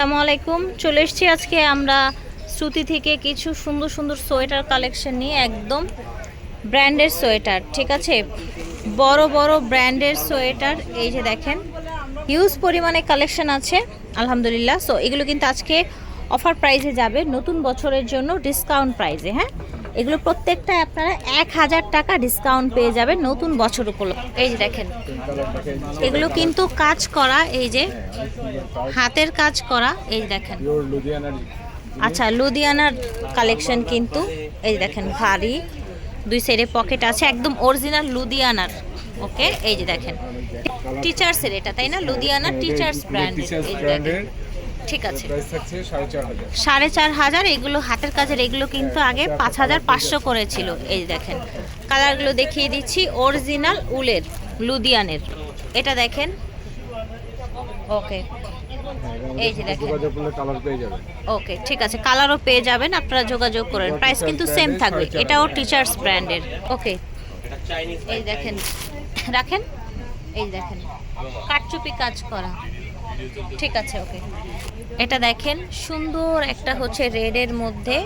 আসসালামু আলাইকুম। চলে এসেছি আজকে আমরা শ্রুতি থেকে কিছু সুন্দর সুন্দর সোয়েটার কালেকশন নিয়ে, একদম ব্র্যান্ডের সোয়েটার, ঠিক আছে? বড় বড় ব্র্যান্ডের সোয়েটার, এই যে দেখেন হিউজ পরিমাণে কালেকশন আছে, আলহামদুলিল্লাহ। সো এগুলো কিন্তু আজকে অফার প্রাইজে যাবে, নতুন বছরের জন্য ডিসকাউন্ট প্রাইজে হ্যাঁ? এগুলো প্রত্যেকটা আপনারা এক হাজার টাকা ডিসকাউন্ট পেয়ে যাবেন নতুন বছর উপলক্ষে। এই যে দেখেন, এগুলো কিন্তু কাজ করা, এই যে হাতের কাজ করা, এই দেখেন। আচ্ছা লুধিয়ানার কালেকশন কিন্তু, এই দেখেন, ভারী। দুই সাইডে পকেট আছে, একদম অরিজিনাল লুধিয়ানার ওকে এই যে দেখেন টিচার্সের এটা, তাই না? লুধিয়ানা টিচার্স ব্র্যান্ড টিচার্স ব্র্যান্ডের ঠিক আছে। সাড়ে চার হাজার। এগুলো হাতের কাজের এগুলো কিন্তু আগে পাঁচ হাজার পাঁচশো করেছিল। এই দেখেন কালারগুলো দেখিয়ে দিচ্ছি অরিজিনাল উলের লুধিয়ানের। এটা দেখেন। ওকে। এই যে দেখেন। ওকে ঠিক আছে কালারও পেয়ে যাবেন আপনারা যোগাযোগ করেন। প্রাইস কিন্তু সেম থাকবে। এটাও টিচার্স ব্র্যান্ডের ওকে। এই দেখেন। রাখেন। এই দেখেন। কাটচুপি কাজ করা। ঠিক আছে ওকে। এটা দেখেন সুন্দর একটা হচ্ছে রেডের মধ্যে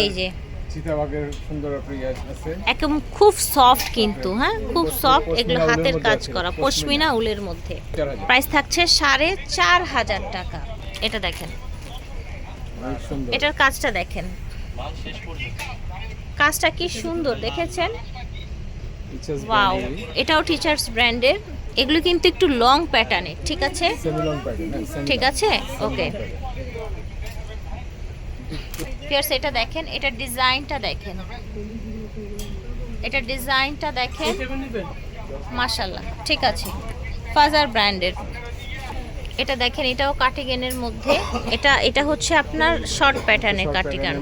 এই যে। চিতাবাগের সুন্দর ইয়ে আছে। একদম খুব সফট কিন্তু হ্যাঁ? খুব সফট এগুলো হাতের কাজ করা পশমিনা। উলের মধ্যে। প্রাইস থাকছে সাড়ে চার হাজার টাকা। এটা দেখেন। এটার কাজটা দেখেন। কাজটা কি সুন্দর দেখেছেন? ওয়াও এটাও টিচার্স ব্র্যান্ডের এগুলো কিন্তু একটু লং প্যাটার্নের ঠিক আছে? প্যাটার্ন ঠিক আছে? ওকে ফিয়ার্স এটা দেখেন। এটা ডিজাইনটা দেখেন। এটা ডিজাইনটা দেখেন মাশাল্লাহ ঠিক আছে। ফাজার ব্র্যান্ডের এটা দেখেন এটাও কাটিগেনের মধ্যে। এটা এটা হচ্ছে আপনার শর্ট প্যাটার্নের কাটিগান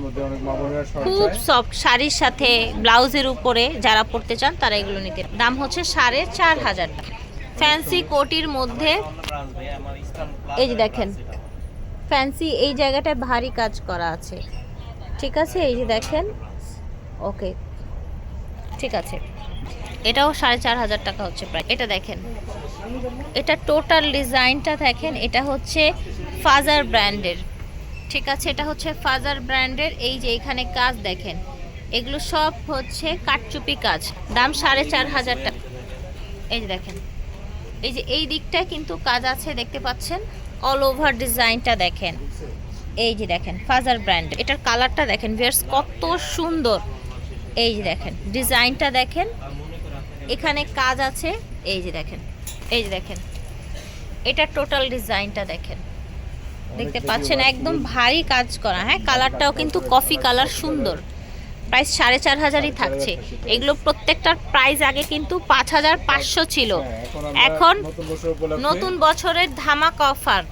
খুব সফট শাড়ির সাথে ব্লাউজের উপরে যারা পড়তে চান তারা এগুলো নিতে দাম হচ্ছে সাড়ে চার হাজার টাকা। ফ্যান্সি কোটির মধ্যে এই যে দেখেন ফ্যান্সি এই জায়গাটায় ভারী কাজ করা আছে। ঠিক আছে? এই যে দেখেন, ওকে, ঠিক আছে। এটাও সাড়ে চার হাজার টাকা হচ্ছে প্রায় এটা দেখেন, এটা টোটাল ডিজাইনটা দেখেন, এটা হচ্ছে ফাজার ব্র্যান্ডের ঠিক আছে? এটা হচ্ছে ফাজার ব্র্যান্ডের এই যে এখানে কাজ দেখেন, এগুলো সব হচ্ছে কাটচুপি কাজ। দাম সাড়ে চার হাজার টাকা। এই যে দেখেন এই যে এই দিকটায় কিন্তু কাজ আছে দেখতে পাচ্ছেন? অল ওভার ডিজাইনটা দেখেন। এই যে দেখেন ফাজার ব্র্যান্ড এটার কালারটা দেখেন ভিয়ার্স কত সুন্দর। এই যে দেখেন ডিজাইনটা দেখেন। এখানে কাজ আছে এই যে দেখেন এই যে দেখেন। এটা টোটাল ডিজাইনটা দেখেন। দেখতে পাচ্ছেন একদম ভারী কাজ করা। হ্যাঁ কালারটাও কিন্তু কফি কালার সুন্দর। প্রাইস সাড়ে চার হাজারই থাকছে। এগুলো প্রত্যেকটার প্রাইস আগে কিন্তু পাঁচ হাজার পাঁচশো ছিল। এখন নতুন বছরের ধামাক অফার।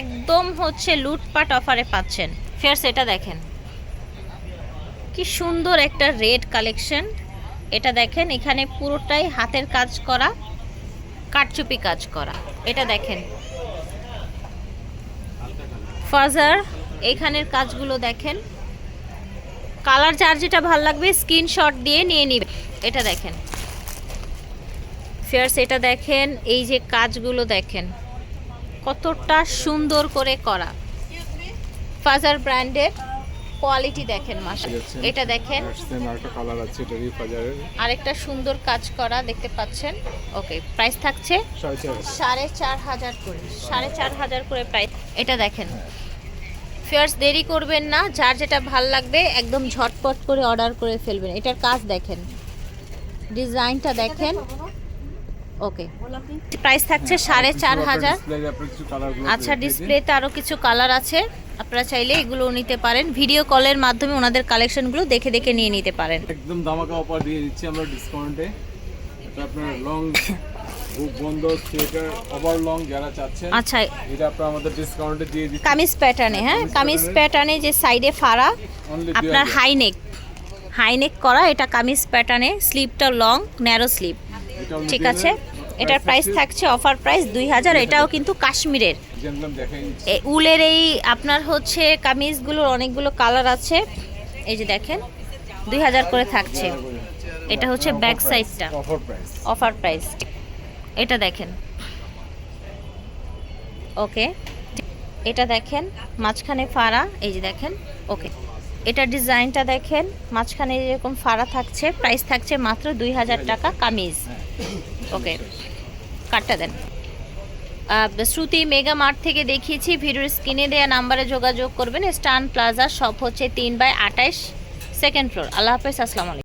একদম হচ্ছে লুটপাট অফারে পাচ্ছেন। ফেয়ার্স এটা দেখেন। কি সুন্দর একটা রেড কালেকশন। এটা দেখেন এখানে পুরোটাই হাতের কাজ করা কাটচুপি কাজ করা। এটা দেখেন। ফাজার এখানের কাজগুলো দেখেন। কালার যার যেটা ভালো লাগবে স্ক্রিনশট দিয়ে নিয়ে নিবে। এটা দেখেন। ফেয়ার্স এটা দেখেন এই যে কাজগুলো দেখেন। কতটা সুন্দর করে করা। ফাজার ব্র্যান্ডের কোয়ালিটি দেখেন মাসা এটা দেখেন। আরেকটা সুন্দর কাজ করা দেখতে পাচ্ছেন। ওকে প্রাইস থাকছে সাড়ে চার হাজার। সাড়ে চার হাজার করে সাড়ে চার হাজার করে প্রাইস এটা দেখেন। ফেয়ার্স দেরি করবেন না যার যেটা ভালো লাগবে একদম ঝটপট করে অর্ডার করে ফেলবেন। এটার কাজ দেখেন। ডিজাইনটা দেখেন। ওকে। প্রাইস থাকছে সাড়ে চার হাজার। আচ্ছা ডিসপ্লেতে আরও কিছু কালার আছে। আপনারা চাইলে এগুলো নিতে পারেন। ভিডিও কলের মাধ্যমে ওনাদের কালেকশনগুলো দেখে দেখে নিয়ে নিতে পারেন। একদম দামাকা অফার দিয়ে দিচ্ছি আমরা ডিসকাউন্টে আপনার লং বুক বন্ধ সোয়েটার ওভার লং যারা চাচ্ছেন আচ্ছা। এটা আপনার আমাদের ডিসকাউন্টে দিয়ে দিচ্ছি। কামিজ প্যাটার্নে হ্যাঁ? কামিজ প্যাটার্নে যে সাইডে ফাড়া আপনার হাইনেক হাইনেক করা এটা কামিজ প্যাটার্নে স্লিপটা লং ন্যারো স্লিপ ঠিক আছে? এটার প্রাইস থাকছে অফার প্রাইস দুই হাজার এটাও কিন্তু কাশ্মীরের। উলের এই আপনার হচ্ছে কামিজগুলোর অনেকগুলো কালার আছে। এই যে দেখেন দুই হাজার করে থাকছে। এটা হচ্ছে ব্যাক সাইডটা অফার প্রাইস অফার প্রাইস এটা দেখেন। ওকে। এটা দেখেন, মাঝখানে ফাড়া, এই যে দেখেন, ওকে। এটা ডিজাইনটা দেখেন, মাঝখানে এরকম ফাড়া থাকছে প্রাইস থাকছে মাত্র দুই হাজার টাকা কামিজ। ওকে, কাটটা দেন। শ্রুতি মেগা মার্ট থেকে দেখিয়েছি, ভিডিওর স্ক্রিনে দেওয়া নাম্বারে যোগাযোগ করবেন, স্টান প্লাজা, শপ হচ্ছে তিন বাই আঠাইশ সেকেন্ড ফ্লোর আল্লাহ হাফেজ, আসসালামু আলাইকুম।